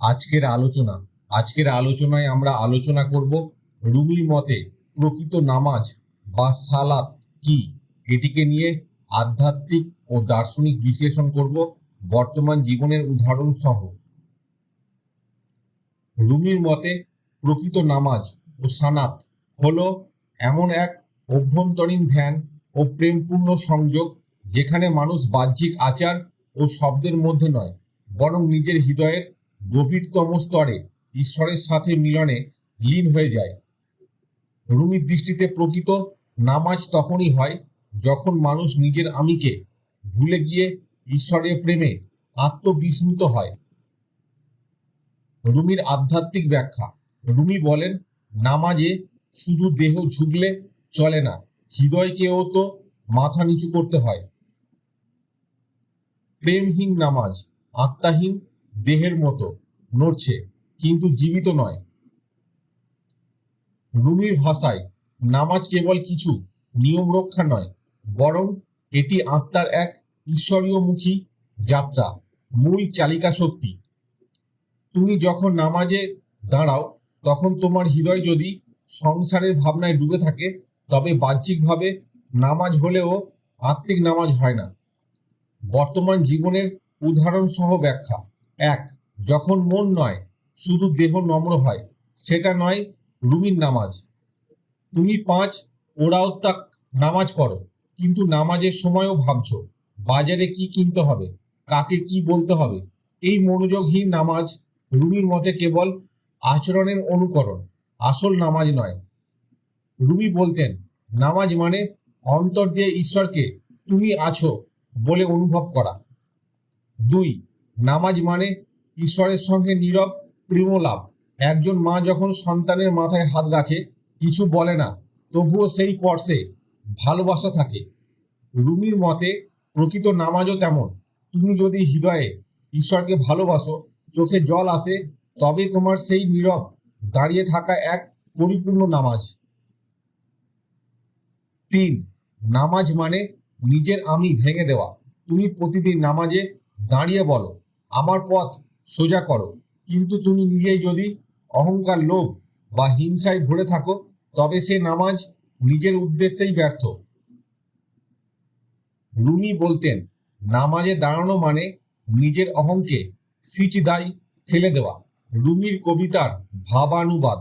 আজকের আলোচনা, আজকের আলোচনায় আমরা আলোচনা করব রুমির মতে প্রকৃত নামাজ বা সালাত কি? এটিকে নিয়ে আধ্যাত্মিক ও দার্শনিক বিশ্লেষণ করব বর্তমান জীবনের উদাহরণ সহ। রুমির মতে প্রকৃত নামাজ ও সানাত হলো এমন এক অভ্যন্তরীণ ধ্যান ও প্রেমপূর্ণ সংযোগ যেখানে মানুষ বাহ্যিক আচার ও শব্দের মধ্যে নয়, বরং নিজের হৃদয়ের গভীরতম স্তরে ঈশ্বরের সাথে মিলনে লীন হয়ে যায়। রুমির দৃষ্টিতে প্রকৃত নামাজ তখনই হয় যখন মানুষ নিজের আমিকে ভুলে গিয়ে ঈশ্বরের প্রেমে আত্মবিস্মিত হয়। রুমির আধ্যাত্মিক ব্যাখ্যা। রুমি বলেন, নামাজে শুধু দেহ ঝুঁকলে চলে না, হৃদয়কেও তো মাথা নিচু করতে হয়। প্রেমহীন নামাজ, আত্মাহীন দেহের মতো নড়ছে, কিন্তু জীবিত নয়। রুমির ভাষায়, নামাজ কেবল কিছু নিয়ম রক্ষা নয়, বরং এটি আত্মার এক ঈশ্বরীয়মুখী যাত্রা, মূল চালিকা শক্তি। তুমি যখন নামাজে দাঁড়াও, তখন তোমার হৃদয় যদি সংসারের ভাবনায় ডুবে থাকে, তবে বাহ্যিকভাবে নামাজ হলেও আত্মিক নামাজ হয় না। বর্তমান জীবনের উদাহরণ সহ ব্যাখ্যা। এক, যখন মন নয়, শুধু দেহ নম্র হয়, সেটা নয় রুমির নামাজ। তুমি পাঁচ, ওরাও তাক নামাজ পড়ো, কিন্তু নামাজের সময়ও ভাবছ, বাজারে কি কিনতে হবে, কাকে কি বলতে হবে? এই মনোযোগহীন নামাজ রুমির মতে কেবল আচরণের অনুকরণ, আসল নামাজ নয়। রুমি বলতেন, নামাজ মানে অন্তর দিয়ে ঈশ্বরকে তুমি আছো বলে অনুভব করা। দুই নামাজ মানে ঈশ্বরের সঙ্গে নীরব প্রেম লাভ। একজন মা যখন সন্তানের মাথায় হাত রাখে, কিছু বলে না, তবুও সেই পর্শে ভালোবাসা থাকে। রুমির মতে, প্রকৃত নামাজও তেমন। তুমি যদি হৃদয়ে ঈশ্বরকে ভালোবাসো, চোখে জল আসে, তবে তোমার সেই নীরব, দাঁড়িয়ে থাকা এক পরিপূর্ণ নামাজ। তিন, নামাজ মানে নিজের আমি ভেঙে দেওয়া। তুমি প্রতিদিন নামাজে দাঁড়িয়ে বলো আমার পথ সোজা করো। কিন্তু তুমি নিজেই যদি অহংকার লোভ বা হিংসায় ভরে থাকো, তবে সে নামাজ নিজের উদ্দেশ্যেই ব্যর্থ। রুমি বলতেন, নামাজে দাঁড়ানো মানে নিজের অহংকে সিচদাই ফেলে দেওয়া। রুমির কবিতার ভাবানুবাদ,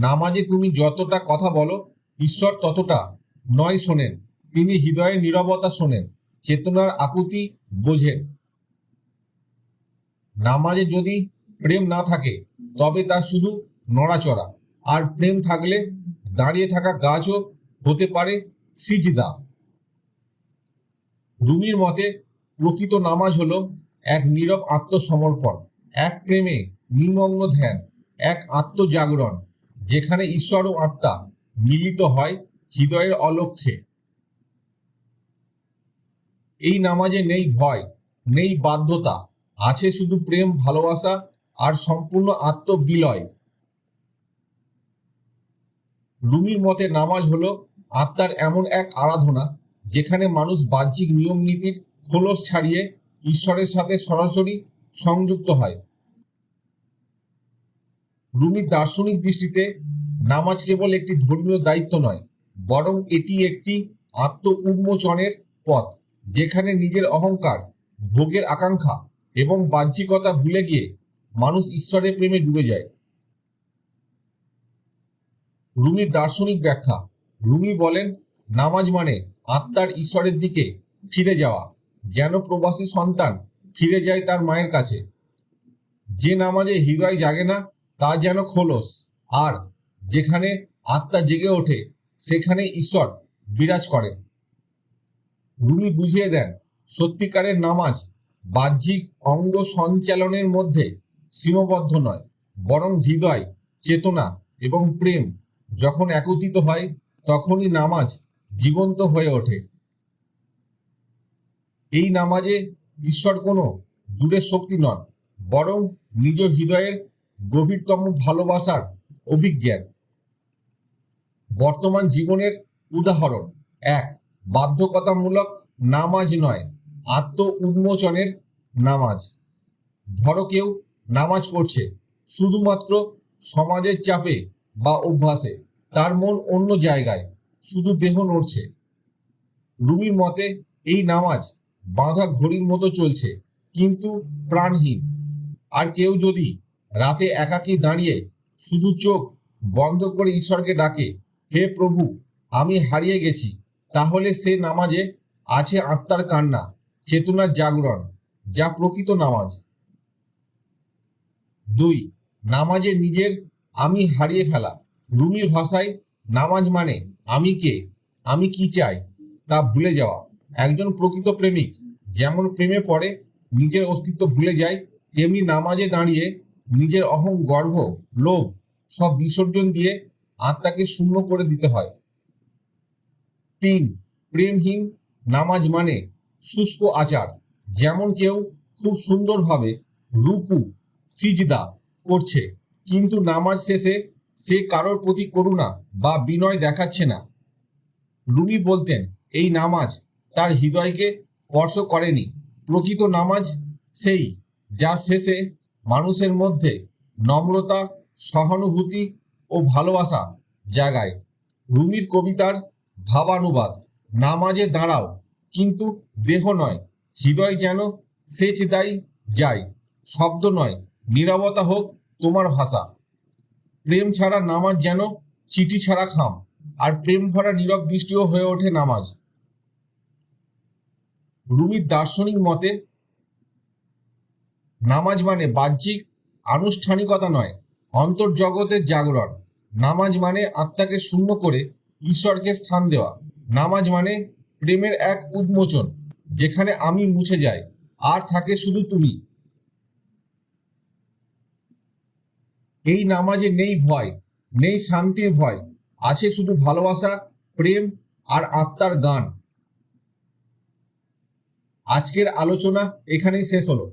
নামাজে তুমি যতটা কথা বলো, ঈশ্বর ততটা নয় শোনেন। তিনি হৃদয়ের নীরবতা শোনেন, চেতনার আকুতি বোঝেন। নামাজে যদি প্রেম না থাকে, তবে তা শুধু নড়াচড়া। আর প্রেম থাকলে দাঁড়িয়ে থাকা গাছও হতে পারে সিজদা। রুমির মতে, প্রকৃত নামাজ হলো এক নীরব আত্মসমর্পণ, এক প্রেমে নিমগ্ন ধ্যান, এক আত্মজাগরণ, যেখানে ঈশ্বর ও আত্মা মিলিত হয় হৃদয়ের অলক্ষ্যে এই নামাজে নেই ভয়, নেই বাধ্যতা আছে শুধু প্রেম, ভালোবাসা আর সম্পূর্ণ আত্মবিলয়। রুমির মতে নামাজ হলো আত্মার এমন এক আরাধনা যেখানে মানুষ বাহ্যিক নিয়ম নীতির খোলস ছাড়িয়ে ঈশ্বরের সাথে সরাসরি সংযুক্ত হয়। রুমির দার্শনিক দৃষ্টিতে নামাজ কেবল একটি ধর্মীয় দায়িত্ব নয়, বরং এটি একটি আত্ম উন্মোচনের পথ, যেখানে নিজের অহংকার, ভোগের আকাঙ্ক্ষা এবং বাহ্যিকতা ভুলে গিয়ে মানুষ ঈশ্বরের প্রেমে ডুবে যায়। রুমির দার্শনিক ব্যাখ্যা, রুমি বলেন, নামাজ মানে আত্মার ঈশ্বরের দিকে ফিরে যাওয়া, যেন প্রবাসী সন্তান ফিরে যায় তার মায়ের কাছে। যে নামাজে হৃদয় জাগে না, তা যেন খোলস, আর যেখানে আত্মা জেগে ওঠে, সেখানে ঈশ্বর বিরাজ করেন। রুমি বুঝিয়ে দেন, সত্যিকারের নামাজ বাহ্যিক অঙ্গ সঞ্চালনের মধ্যে সীমাবদ্ধ নয়, বরং হৃদয়, চেতনা এবং প্রেম যখন একত্রিত হয়, তখনই নামাজ জীবন্ত হয়ে ওঠে। এই নামাজে ঈশ্বর কোনো দূরের শক্তি নন, বরং নিজ হৃদয়ের গভীরতম ভালোবাসার অভিজ্ঞান। বর্তমান জীবনের উদাহরণ, এক বাধ্যকতামূলক নামাজ নয় আত্ম উন্মোচনের নামাজ। ধরো কেউ নামাজ পড়ছে, শুধুমাত্র সমাজের চাপে বা অভ্যাসে, তার মন অন্য জায়গায়, শুধু দেহ নড়ছে। রুমির মতে, এই নামাজ বাঁধা ঘড়ির মতো চলছে, কিন্তু প্রাণহীন। আর কেউ যদি রাতে একাকী দাঁড়িয়ে শুধু চোখ বন্ধ করে ঈশ্বরকে ডাকে, হে প্রভু, আমি হারিয়ে গেছি, তাহলে সে নামাজে আছে আত্মার কান্না। চেতনার জাগরণ, যা প্রকৃত নামাজ। দুই, নামাজে নিজের আমি হারিয়ে ফেলা। রুমির ভাষায়, নামাজ মানে আমি কে, আমি কি চাই, তা ভুলে যাওয়া। একজন প্রকৃত প্রেমিক, যেমন প্রেমে পড়ে, নিজের অস্তিত্ব ভুলে যায়, তেমনি নামাজে দাঁড়িয়ে নিজের অহং, গর্ব, লোভ সব বিসর্জন দিয়ে আত্মাকে শূন্য করে দিতে হয়। তিন, প্রেমহীন, নামাজ মানে শুষ্ক আচার, যেমন কেউ খুব সুন্দরভাবে রুকু সিজদা করছে, কিন্তু নামাজ শেষে সে কারোর প্রতি করুণা বা বিনয় দেখাচ্ছে না। রুমি বলতেন, এই নামাজ তার হৃদয়কে স্পর্শ করেনি। প্রকৃত নামাজ সেই যা শেষে মানুষের মধ্যে নম্রতা, সহানুভূতি ও ভালোবাসা জাগায়। রুমির কবিতার ভাবানুবাদ, নামাজে দাঁড়াও কিন্তু দেহ নয়, হৃদয় যেন সেচ দেয় যায়। শব্দ নয়, নীরবতা হোক তোমার ভাষা। প্রেম ছাড়া নামাজ যেন চিঠি ছাড়া খাম, আর প্রেম ভরা নীরব দৃষ্টিও হয়ে ওঠে নামাজ। রুমির দার্শনিক মতে, নামাজ মানে বাহ্যিক আনুষ্ঠানিকতা নয় অন্তর্জগতের জাগরণ। নামাজ মানে আত্মাকে শূন্য করে ঈশ্বরকে স্থান দেওয়া। নামাজ মানে প্রেমের এক উদ্মোচন যেখানে আমি মুছে যাই, আর থাকে শুধু তুমি। এই নামাজে নেই ভয়, নেই শান্তির ভয়, আছে শুধু ভালোবাসা, প্রেম আর আত্মার গান। আজকের আলোচনা এখানেই শেষ হলো।